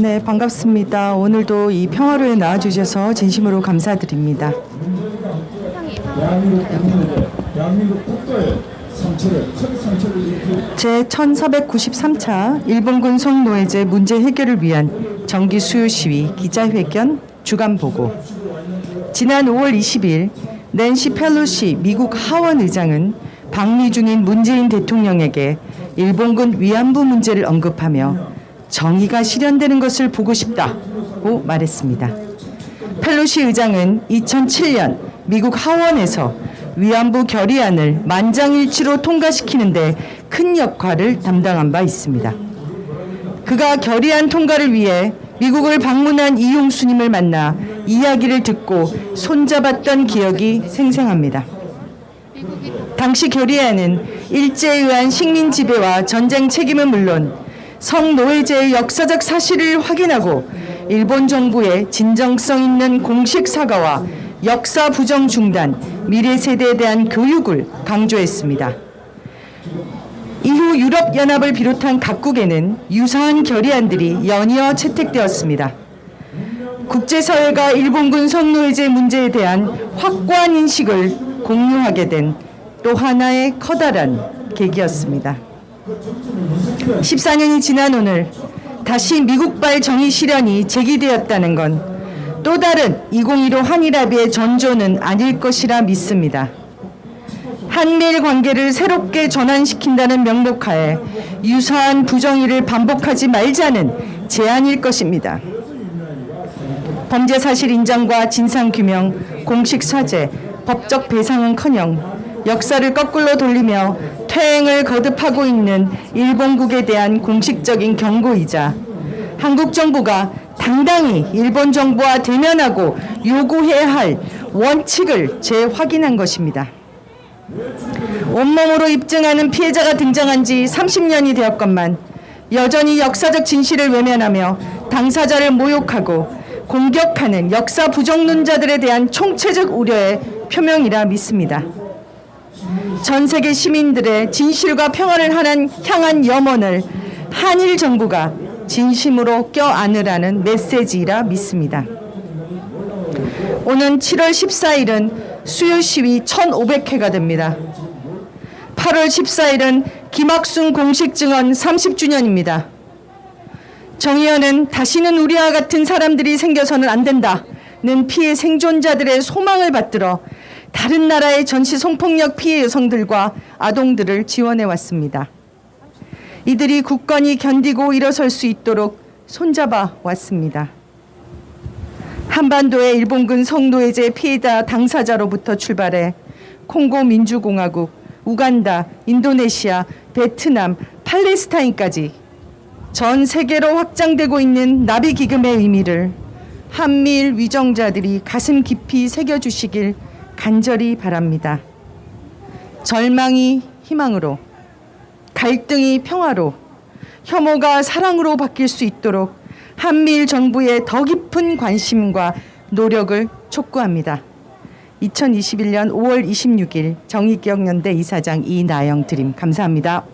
네, 반갑습니다. 오늘도 이 평화로에 나와주셔서 진심으로 감사드립니다. 대한민국 국민에게 대한민국 국가의 상처를 큰 상처를 일으킬 제 1493차 일본군 성노예제 문제 해결을 위한 정기 수요 시위 기자회견 주간 보고 지난 5월 20일 낸시 펠로시 미국 하원 의장은 방미 중인 문재인 대통령에게 일본군 위안부 문제를 언급하며 정의가 실현되는 것을 보고 싶다고 말했습니다. 펠로시 의장은 2007년 미국 하원에서 위안부 결의안을 만장일치로 통과시키는데 큰 역할을 담당한 바 있습니다. 그가 결의안 통과를 위해 미국을 방문한 이용수님을 만나 이야기를 듣고 손잡았던 기억이 생생합니다. 당시 결의안은 일제에 의한 식민 지배와 전쟁 책임은 물론 성노예제의 역사적 사실을 확인하고 일본 정부의 진정성 있는 공식 사과와 역사 부정 중단, 미래 세대에 대한 교육을 강조했습니다. 이후 유럽 연합을 비롯한 각국에는 유사한 결의안들이 연이어 채택되었습니다. 국제사회가 일본군 성노예제 문제에 대한 확고한 인식을 공유하게 된 또 하나의 커다란 계기였습니다. 14년이 지난 오늘 다시 미국발 정의 실현이 제기되었다는 건 또 다른 2015 한일합의의 전조는 아닐 것이라 믿습니다. 한미일 관계를 새롭게 전환시킨다는 명목하에 유사한 부정의를 반복하지 말자는 제안일 것입니다. 범죄 사실 인정과 진상 규명, 공식 사죄, 법적 배상은커녕 역사를 거꾸로 돌리며 퇴행을 거듭하고 있는 일본국에 대한 공식적인 경고이자 한국 정부가 당당히 일본 정부와 대면하고 요구해야 할 원칙을 재확인한 것입니다. 온몸으로 입증하는 피해자가 등장한 지 30년이 되었건만 여전히 역사적 진실을 외면하며 당사자를 모욕하고 공격하는 역사 부정론자들에 대한 총체적 우려의 표명이라 믿습니다. 전 세계 시민들의 진실과 평화를 향한 염원을 한일 정부가 진심으로 껴안으라는 메시지라 믿습니다. 오는 7월 14일은 수요 시위 1,500회가 됩니다. 8월 14일은 김학순 공식 증언 30주년입니다. 정의연은 다시는 우리와 같은 사람들이 생겨서는 안 된다는 피해 생존자들의 소망을 받들어 다른 나라의 전시 성폭력 피해 여성들과 아동들을 지원해 왔습니다. 이들이 굳건히 견디고 일어설 수 있도록 손잡아 왔습니다. 한반도의 일본군 성노예제 피해자 당사자로부터 출발해 콩고 민주공화국, 우간다, 인도네시아, 베트남, 팔레스타인까지 전 세계로 확장되고 있는 나비 기금의 의미를 한미일 위정자들이 가슴 깊이 새겨주시길 간절히 바랍니다. 절망이 희망으로, 갈등이 평화로, 혐오가 사랑으로 바뀔 수 있도록 한미일 정부의 더 깊은 관심과 노력을 촉구합니다. 2021년 5월 26일 정의기억연대 이사장 이나영 드림 감사합니다.